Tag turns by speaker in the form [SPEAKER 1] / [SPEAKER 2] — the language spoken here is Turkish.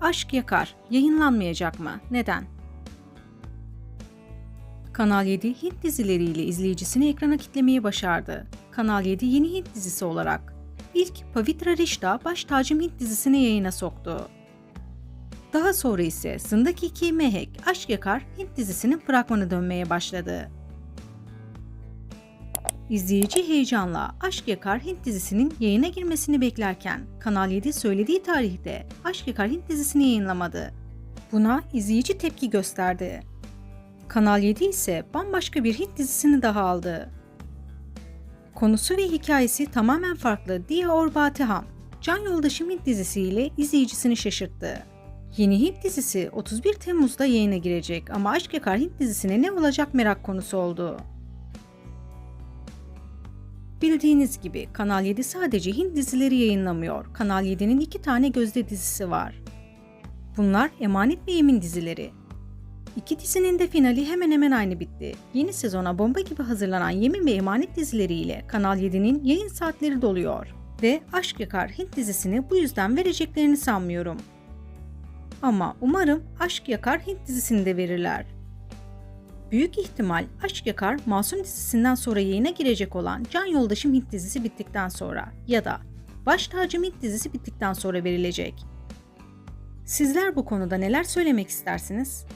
[SPEAKER 1] Aşk Yakar yayınlanmayacak mı? Neden? Kanal 7 Hint dizileriyle izleyicisini ekrana kitlemeyi başardı. Kanal 7 yeni Hint dizisi olarak ilk Pavitra Rishta baş tacım Hint dizisini yayına soktu. Daha sonra ise Zındaki 2 Mehek Aşk Yakar Hint dizisinin fragmanı dönmeye başladı. İzleyici heyecanla Aşk Yakar Hint dizisinin yayına girmesini beklerken Kanal 7 söylediği tarihte Aşk Yakar Hint dizisini yayınlamadı. Buna izleyici tepki gösterdi. Kanal 7 ise bambaşka bir Hint dizisini daha aldı. Konusu ve hikayesi tamamen farklı Diya Aur Batiham, Can Yoldaşım Hint dizisiyle izleyicisini şaşırttı. Yeni Hint dizisi 31 Temmuz'da yayına girecek ama Aşk Yakar Hint dizisine ne olacak merak konusu oldu. Bildiğiniz gibi Kanal 7 sadece Hint dizileri yayınlamıyor. Kanal 7'nin iki tane gözde dizisi var. Bunlar Emanet ve Yemin dizileri. İki dizinin de finali hemen hemen aynı bitti. Yeni sezona bomba gibi hazırlanan Yemin ve Emanet dizileriyle Kanal 7'nin yayın saatleri doluyor. Ve Aşk Yakar Hint dizisini bu yüzden vereceklerini sanmıyorum. Ama umarım Aşk Yakar Hint dizisini de verirler. Büyük ihtimal Aşk Yakar Masum dizisinden sonra yayına girecek olan Can Yoldaşım Hint dizisi bittikten sonra ya da Baş Tacım Hint dizisi bittikten sonra verilecek. Sizler bu konuda neler söylemek istersiniz?